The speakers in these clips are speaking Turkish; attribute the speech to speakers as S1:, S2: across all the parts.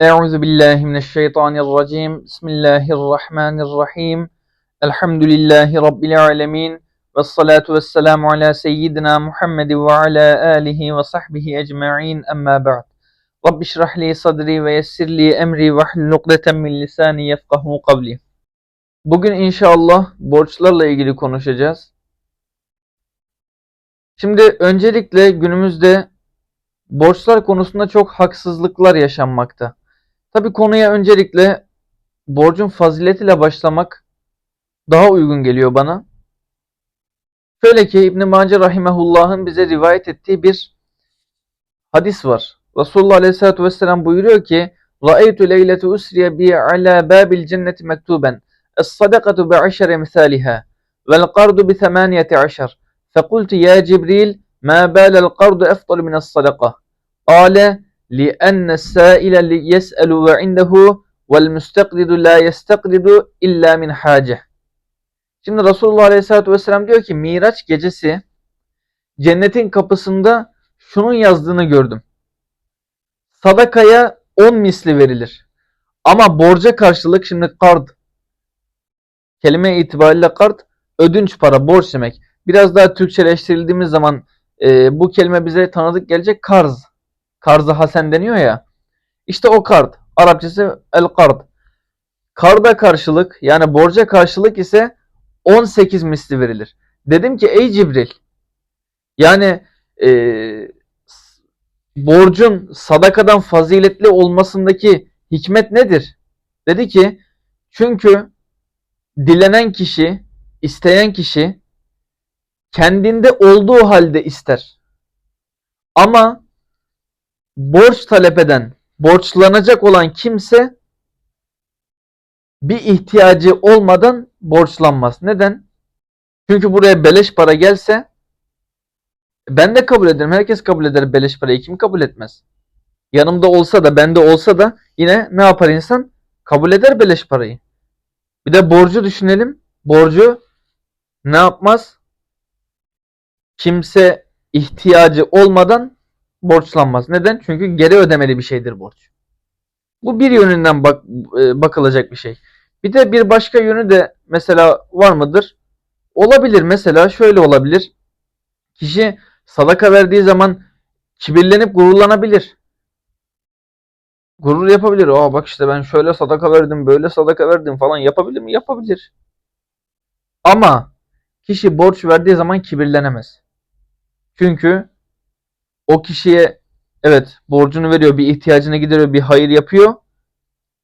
S1: Euzu billahi mineşşeytanirracim. Bismillahirrahmanirrahim. Elhamdülillahi rabbil alamin. Ves salatu vesselamu ala seyyidina Muhammed ve ala alihi ve sahbihi ecmaîn. Amma ba'd. Rabbi şrah li sadri ve yessir li emri ve hlul ukdeten min lisani yefkahu kavli. Bugün inşallah borçlarla ilgili konuşacağız. Şimdi öncelikle günümüzde borçlar konusunda çok haksızlıklar yaşanmakta. Tabi konuya öncelikle borcun faziletiyle başlamak daha uygun geliyor bana. Şöyle ki İbn Mace rahimehullah'ın bize rivayet ettiği bir hadis var. Resulullah Aleyhisselatü Vesselam buyuruyor ki Ra'eytu leylete usriye bi ala babil cenneti mektuben Es-sadakatu bi aşere misaliha vel qardu bi themaniyeti aşer فقلت يا جبريل ما بال القرض أفضل من الصدقة قال لأن السائل يسأل وعنده والمستقرض لا يستقرض إلا من حاجة Şimdi Resulullah Aleyhisselatü Vesselam diyor ki Miraç gecesi cennetin kapısında şunun yazdığını gördüm. Sadakaya 10 misli verilir. Ama borca karşılık şimdi kard kelime itibariyle kard ödünç para, borç demek. Biraz daha Türkçeleştirildiğimiz zaman e, bu kelime bize tanıdık gelecek karz. Karzı hasen deniyor ya. İşte o kard. Arapçası el kard. Karda karşılık yani borca karşılık ise 18 misli verilir. Dedim ki ey Cibril yani e, borcun sadakadan faziletli olmasındaki hikmet nedir? Dedi ki çünkü dilenen kişi, isteyen kişi kendinde olduğu halde ister. Ama borç talep eden, borçlanacak olan kimse bir ihtiyacı olmadan borçlanmaz. Neden? Çünkü buraya beleş para gelse ben de kabul ederim. Herkes kabul eder beleş parayı. Kim kabul etmez? Yanımda olsa da bende olsa da yine ne yapar insan? Kabul eder beleş parayı. Bir de borcu düşünelim. Borcu ne yapmaz? Kimse ihtiyacı olmadan borçlanmaz. Neden? Çünkü geri ödemeli bir şeydir borç. Bu bir yönünden bak, e, bakılacak bir şey. Bir de bir başka yönü de mesela var mıdır? Olabilir. Mesela şöyle olabilir. Kişi sadaka verdiği zaman kibirlenip gururlanabilir. Gurur yapabilir. Aa bak işte ben şöyle sadaka verdim, böyle sadaka verdim falan yapabilir mi? Yapabilir. Ama kişi borç verdiği zaman kibirlenemez. Çünkü o kişiye evet borcunu veriyor, bir ihtiyacını gideriyor, bir hayır yapıyor.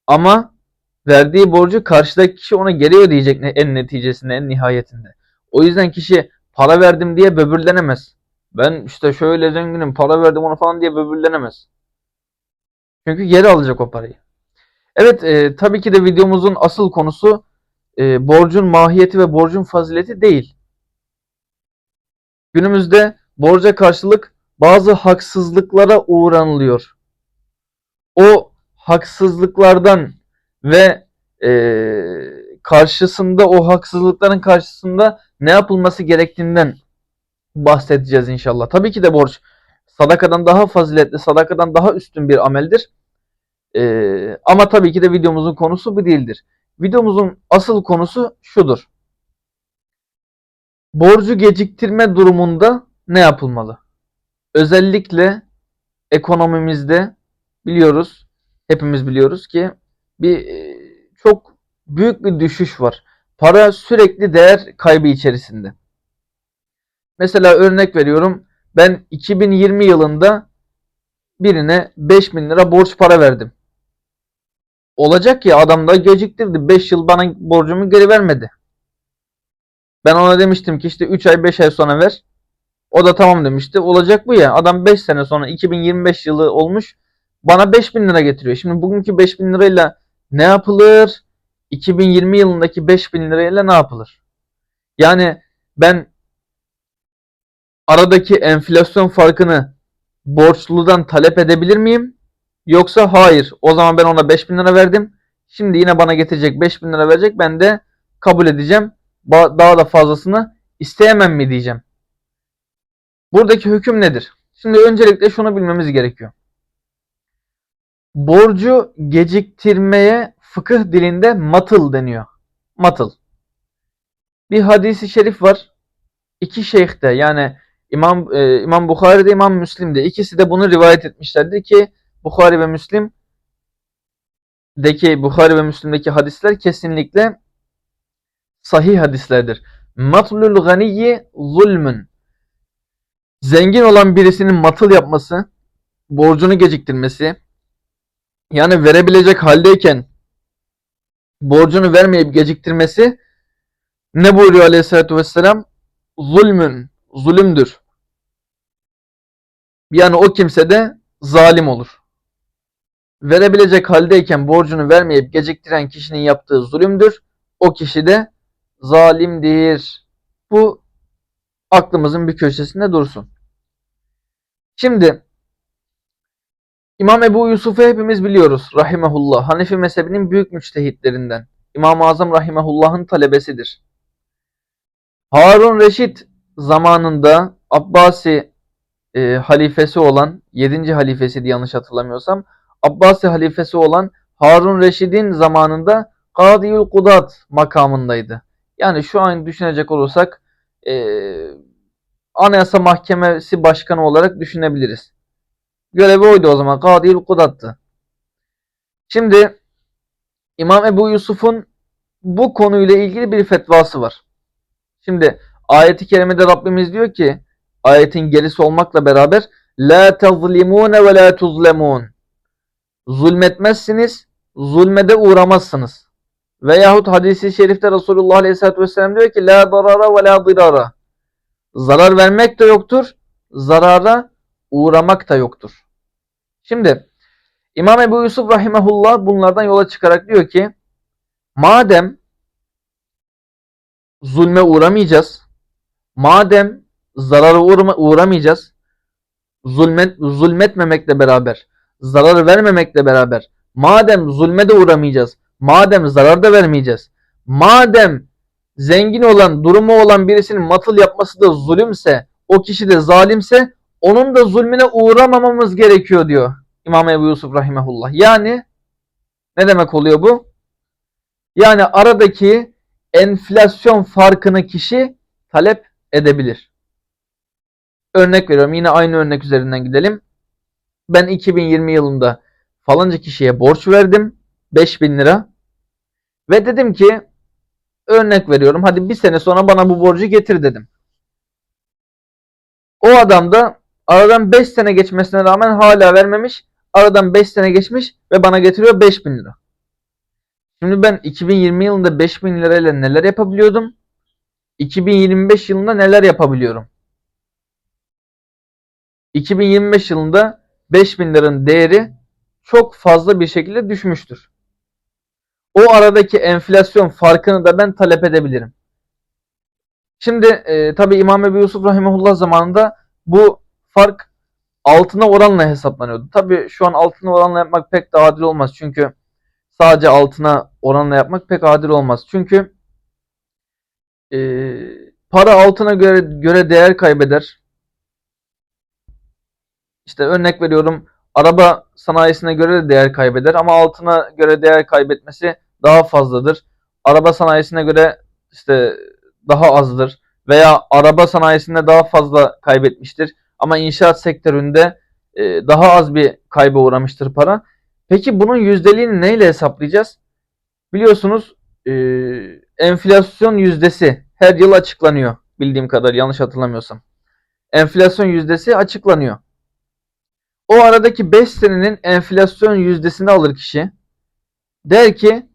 S1: Ama verdiği borcu karşıdaki kişi ona geri ödeyecek en neticesinde, en nihayetinde. O yüzden kişi para verdim diye böbürlenemez. Ben işte şöyle zenginim, para verdim ona falan diye böbürlenemez. Çünkü geri alacak o parayı. Evet, e, tabii ki de videomuzun asıl konusu e, borcun mahiyeti ve borcun fazileti değil. Günümüzde borca karşılık bazı haksızlıklara uğranılıyor. O haksızlıklardan ve e, karşısında o haksızlıkların karşısında ne yapılması gerektiğinden bahsedeceğiz inşallah. Tabii ki de borç sadakadan daha faziletli, sadakadan daha üstün bir ameldir. Ee, ama tabii ki de videomuzun konusu bu değildir. Videomuzun asıl konusu şudur. Borcu geciktirme durumunda ne yapılmalı? Özellikle ekonomimizde biliyoruz, hepimiz biliyoruz ki bir çok büyük bir düşüş var. Para sürekli değer kaybı içerisinde. Mesela örnek veriyorum. Ben 2020 yılında birine 5000 lira borç para verdim. Olacak ya adam da geciktirdi. 5 yıl bana borcumu geri vermedi. Ben ona demiştim ki işte 3 ay 5 ay sonra ver. O da tamam demişti. Olacak bu ya. Adam 5 sene sonra 2025 yılı olmuş. Bana 5000 lira getiriyor. Şimdi bugünkü 5000 lirayla ne yapılır? 2020 yılındaki 5000 lirayla ne yapılır? Yani ben aradaki enflasyon farkını borçludan talep edebilir miyim? Yoksa hayır. O zaman ben ona 5000 lira verdim. Şimdi yine bana getirecek 5000 lira verecek. Ben de kabul edeceğim. Daha da fazlasını isteyemem mi diyeceğim. Buradaki hüküm nedir? Şimdi öncelikle şunu bilmemiz gerekiyor. Borcu geciktirmeye fıkıh dilinde matıl deniyor. Matıl. Bir hadisi şerif var. İki şeyh de yani İmam e, İmam Bukhari'de İmam Müslim'de ikisi de bunu rivayet etmişlerdi ki Bukhari ve Müslim deki Bukhari ve Müslim'deki hadisler kesinlikle sahih hadislerdir. Matlul ganiyyi zulmün. Zengin olan birisinin matıl yapması, borcunu geciktirmesi, yani verebilecek haldeyken borcunu vermeyip geciktirmesi ne buyuruyor Aleyhisselatü Vesselam? Zulmün, zulümdür. Yani o kimse de zalim olur. Verebilecek haldeyken borcunu vermeyip geciktiren kişinin yaptığı zulümdür. O kişi de zalimdir. Bu aklımızın bir köşesinde dursun. Şimdi İmam Ebu Yusuf'u hepimiz biliyoruz rahimehullah. Hanefi mezhebinin büyük müçtehitlerinden. İmam-ı Azam rahimehullah'ın talebesidir. Harun Reşit zamanında Abbasi e, halifesi olan 7. halifesi diye yanlış hatırlamıyorsam Abbasi halifesi olan Harun Reşid'in zamanında Kadiyül Kudat makamındaydı. Yani şu an düşünecek olursak e, Anayasa Mahkemesi Başkanı olarak düşünebiliriz. Görevi oydu o zaman. Kadiyül Kudat'tı. Şimdi İmam Ebu Yusuf'un bu konuyla ilgili bir fetvası var. Şimdi ayeti kerimede Rabbimiz diyor ki ayetin gerisi olmakla beraber la tazlimune ve la tuzlemun zulmetmezsiniz zulmede uğramazsınız. Veyahut hadisi şerifte Resulullah Aleyhisselatü Vesselam diyor ki la darara ve la dirara zarar vermek de yoktur zarara uğramak da yoktur. Şimdi İmam Ebu Yusuf Rahimahullah bunlardan yola çıkarak diyor ki madem zulme uğramayacağız, madem zarara uğrama, uğramayacağız, zulmet, zulmetmemekle beraber, zarar vermemekle beraber, madem zulme de uğramayacağız, madem zarar da vermeyeceğiz, madem zengin olan, durumu olan birisinin matıl yapması da zulümse, o kişi de zalimse, onun da zulmüne uğramamamız gerekiyor diyor İmam Ebu Yusuf Rahimahullah. Yani ne demek oluyor bu? Yani aradaki enflasyon farkını kişi talep edebilir. Örnek veriyorum. Yine aynı örnek üzerinden gidelim. Ben 2020 yılında falanca kişiye borç verdim. 5000 lira. Ve dedim ki örnek veriyorum. Hadi bir sene sonra bana bu borcu getir dedim. O adam da aradan 5 sene geçmesine rağmen hala vermemiş. Aradan 5 sene geçmiş ve bana getiriyor 5000 lira. Şimdi ben 2020 yılında 5000 lirayla neler yapabiliyordum? 2025 yılında neler yapabiliyorum? 2025 yılında 5000 liranın değeri çok fazla bir şekilde düşmüştür. O aradaki enflasyon farkını da ben talep edebilirim. Şimdi e, tabi İmam Ebu Yusuf Rahimullah zamanında bu fark altına oranla hesaplanıyordu. Tabi şu an altına oranla yapmak pek de adil olmaz. Çünkü sadece altına oranla yapmak pek adil olmaz. Çünkü e, para altına göre, göre değer kaybeder. İşte örnek veriyorum araba sanayisine göre de değer kaybeder ama altına göre değer kaybetmesi daha fazladır. Araba sanayisine göre işte daha azdır veya araba sanayisinde daha fazla kaybetmiştir ama inşaat sektöründe e, daha az bir kayba uğramıştır para. Peki bunun yüzdeliğini neyle hesaplayacağız? Biliyorsunuz e, enflasyon yüzdesi her yıl açıklanıyor. Bildiğim kadar yanlış hatırlamıyorsam. Enflasyon yüzdesi açıklanıyor. O aradaki 5 senenin enflasyon yüzdesini alır kişi. Der ki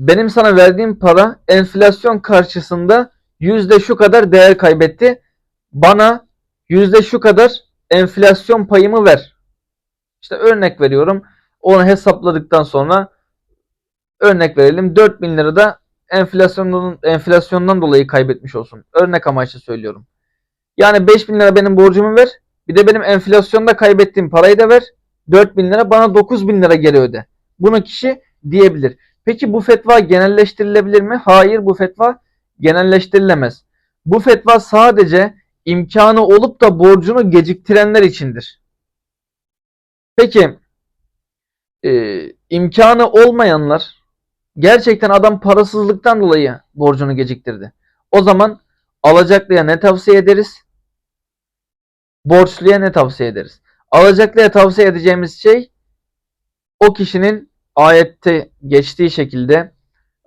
S1: benim sana verdiğim para enflasyon karşısında yüzde şu kadar değer kaybetti. Bana yüzde şu kadar enflasyon payımı ver. İşte örnek veriyorum. Onu hesapladıktan sonra örnek verelim 4000 lira da enflasyondan, enflasyondan dolayı kaybetmiş olsun. Örnek amaçlı söylüyorum. Yani 5000 lira benim borcumu ver. Bir de benim enflasyonda kaybettiğim parayı da ver. 4000 lira bana 9000 lira geri öde. Bunu kişi diyebilir. Peki bu fetva genelleştirilebilir mi? Hayır bu fetva genelleştirilemez. Bu fetva sadece imkanı olup da borcunu geciktirenler içindir. Peki e, imkanı olmayanlar gerçekten adam parasızlıktan dolayı borcunu geciktirdi. O zaman alacaklıya ne tavsiye ederiz? Borçluya ne tavsiye ederiz? Alacaklıya tavsiye edeceğimiz şey o kişinin ayette geçtiği şekilde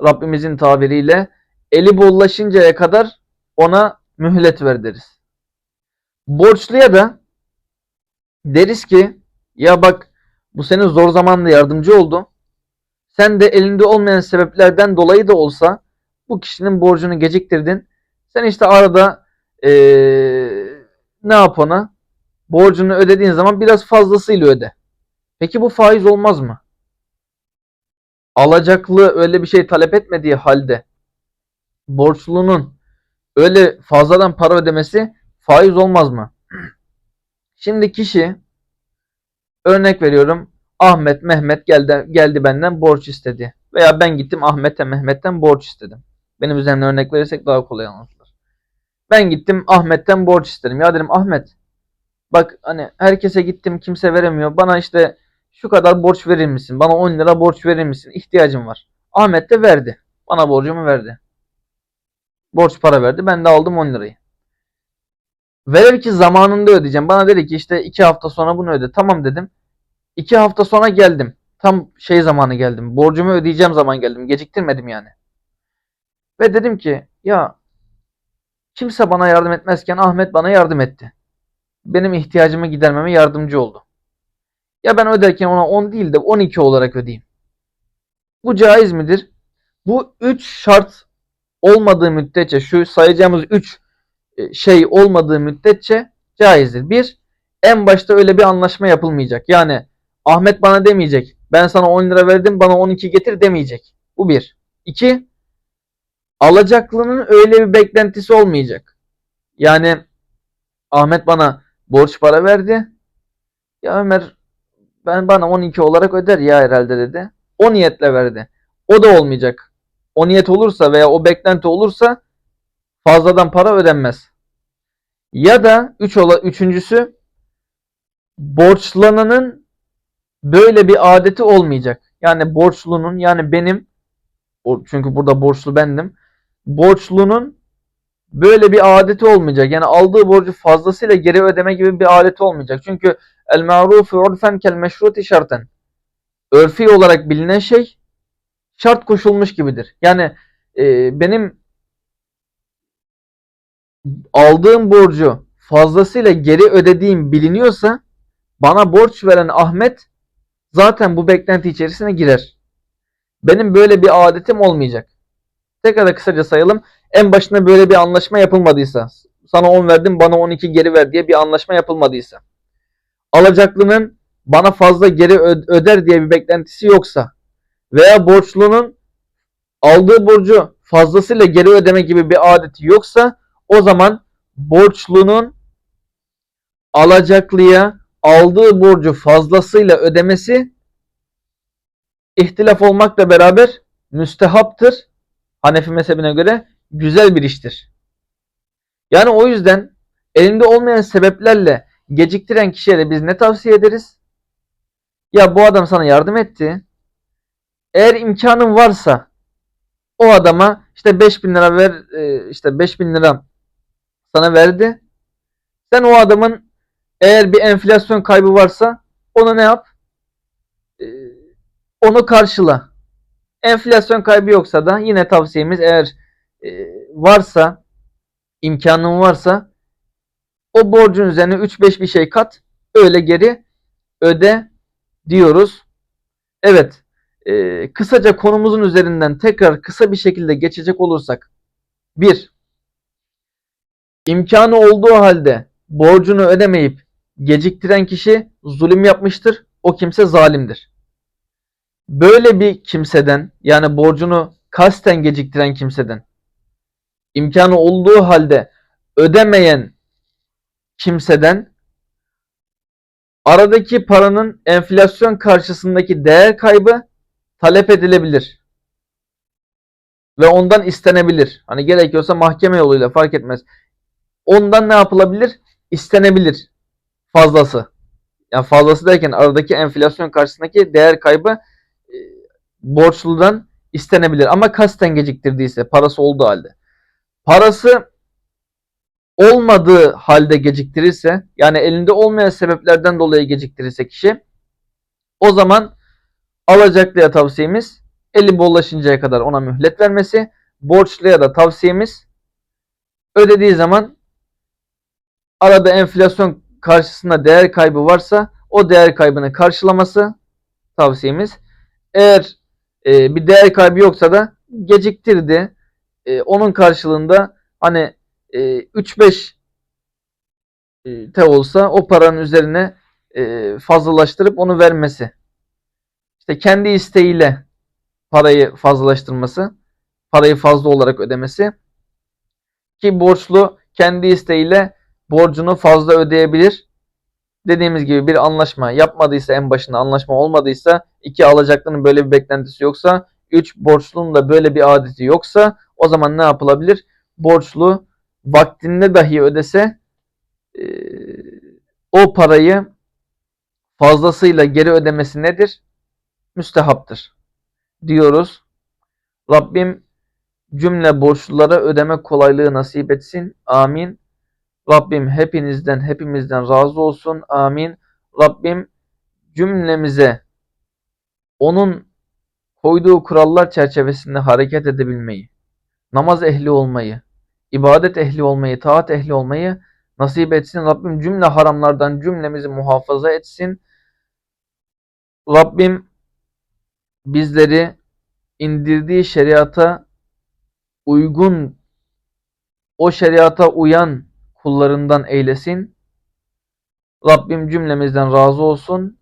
S1: Rabbimizin tabiriyle eli bollaşıncaya kadar ona mühlet ver deriz. Borçluya da deriz ki ya bak bu senin zor zamanda yardımcı oldu. Sen de elinde olmayan sebeplerden dolayı da olsa bu kişinin borcunu geciktirdin. Sen işte arada eee, ne yap ona? Borcunu ödediğin zaman biraz fazlasıyla öde. Peki bu faiz olmaz mı? Alacaklı öyle bir şey talep etmediği halde borçlunun öyle fazladan para ödemesi faiz olmaz mı? Şimdi kişi örnek veriyorum Ahmet Mehmet geldi geldi benden borç istedi veya ben gittim Ahmet'e Mehmet'ten borç istedim. Benim üzerinden örnek verirsek daha kolay anlatılır. Ben gittim Ahmet'ten borç istedim. Ya dedim Ahmet bak hani herkese gittim kimse veremiyor. Bana işte şu kadar borç verir misin? Bana 10 lira borç verir misin? İhtiyacım var. Ahmet de verdi. Bana borcumu verdi. Borç para verdi. Ben de aldım 10 lirayı. Velev ki zamanında ödeyeceğim. Bana dedi ki işte 2 hafta sonra bunu öde. Tamam dedim. 2 hafta sonra geldim. Tam şey zamanı geldim. Borcumu ödeyeceğim zaman geldim. Geciktirmedim yani. Ve dedim ki ya kimse bana yardım etmezken Ahmet bana yardım etti. Benim ihtiyacımı gidermeme yardımcı oldu. Ya ben öderken ona 10 değil de 12 olarak ödeyeyim. Bu caiz midir? Bu 3 şart olmadığı müddetçe şu sayacağımız 3 şey olmadığı müddetçe caizdir. Bir, en başta öyle bir anlaşma yapılmayacak. Yani Ahmet bana demeyecek. Ben sana 10 lira verdim bana 12 getir demeyecek. Bu bir. İki, alacaklının öyle bir beklentisi olmayacak. Yani Ahmet bana borç para verdi. Ya Ömer ben bana 12 olarak öder ya herhalde dedi. O niyetle verdi. O da olmayacak. O niyet olursa veya o beklenti olursa fazladan para ödenmez. Ya da üç ola, üçüncüsü borçlananın böyle bir adeti olmayacak. Yani borçlunun yani benim çünkü burada borçlu bendim. Borçlunun böyle bir adeti olmayacak. Yani aldığı borcu fazlasıyla geri ödeme gibi bir adeti olmayacak. Çünkü el ma'rufu urfen kel meşruti şarten. Örfi olarak bilinen şey şart koşulmuş gibidir. Yani e, benim aldığım borcu fazlasıyla geri ödediğim biliniyorsa bana borç veren Ahmet zaten bu beklenti içerisine girer. Benim böyle bir adetim olmayacak. Tekrar kısaca sayalım. En başında böyle bir anlaşma yapılmadıysa, sana 10 verdim bana 12 geri ver diye bir anlaşma yapılmadıysa, alacaklının bana fazla geri öder diye bir beklentisi yoksa veya borçlunun aldığı borcu fazlasıyla geri ödeme gibi bir adeti yoksa o zaman borçlunun alacaklıya aldığı borcu fazlasıyla ödemesi ihtilaf olmakla beraber müstehaptır. Hanefi mezhebine göre güzel bir iştir. Yani o yüzden elinde olmayan sebeplerle geciktiren kişiye de biz ne tavsiye ederiz? Ya bu adam sana yardım etti. Eğer imkanın varsa o adama işte 5000 lira ver e, işte 5000 lira sana verdi. Sen o adamın eğer bir enflasyon kaybı varsa onu ne yap? Ee, onu karşıla. Enflasyon kaybı yoksa da yine tavsiyemiz eğer e, varsa imkanın varsa o borcun üzerine 3-5 bir şey kat öyle geri öde diyoruz. Evet. E, kısaca konumuzun üzerinden tekrar kısa bir şekilde geçecek olursak. 1. İmkanı olduğu halde borcunu ödemeyip geciktiren kişi zulüm yapmıştır. O kimse zalimdir. Böyle bir kimseden yani borcunu kasten geciktiren kimseden imkanı olduğu halde ödemeyen kimseden aradaki paranın enflasyon karşısındaki değer kaybı talep edilebilir. Ve ondan istenebilir. Hani gerekiyorsa mahkeme yoluyla fark etmez ondan ne yapılabilir? İstenebilir fazlası. yani fazlası derken aradaki enflasyon karşısındaki değer kaybı e, borçludan istenebilir. Ama kasten geciktirdiyse parası olduğu halde. Parası olmadığı halde geciktirirse yani elinde olmayan sebeplerden dolayı geciktirirse kişi o zaman alacaklıya tavsiyemiz eli bollaşıncaya kadar ona mühlet vermesi. Borçluya da tavsiyemiz ödediği zaman arada enflasyon karşısında değer kaybı varsa o değer kaybını karşılaması tavsiyemiz. Eğer e, bir değer kaybı yoksa da geciktirdi. E, onun karşılığında hani e, 3-5 e, te olsa o paranın üzerine e, fazlalaştırıp onu vermesi. İşte kendi isteğiyle parayı fazlalaştırması, parayı fazla olarak ödemesi ki borçlu kendi isteğiyle borcunu fazla ödeyebilir. Dediğimiz gibi bir anlaşma yapmadıysa en başında anlaşma olmadıysa iki alacaklının böyle bir beklentisi yoksa üç borçlunun da böyle bir adeti yoksa o zaman ne yapılabilir? Borçlu vaktinde dahi ödese e, o parayı fazlasıyla geri ödemesi nedir? Müstehaptır. Diyoruz. Rabbim cümle borçlulara ödeme kolaylığı nasip etsin. Amin. Rabbim hepinizden, hepimizden razı olsun. Amin. Rabbim cümlemize onun koyduğu kurallar çerçevesinde hareket edebilmeyi, namaz ehli olmayı, ibadet ehli olmayı, taat ehli olmayı nasip etsin. Rabbim cümle haramlardan cümlemizi muhafaza etsin. Rabbim bizleri indirdiği şeriata uygun, o şeriata uyan kullarından eylesin. Rabbim cümlemizden razı olsun.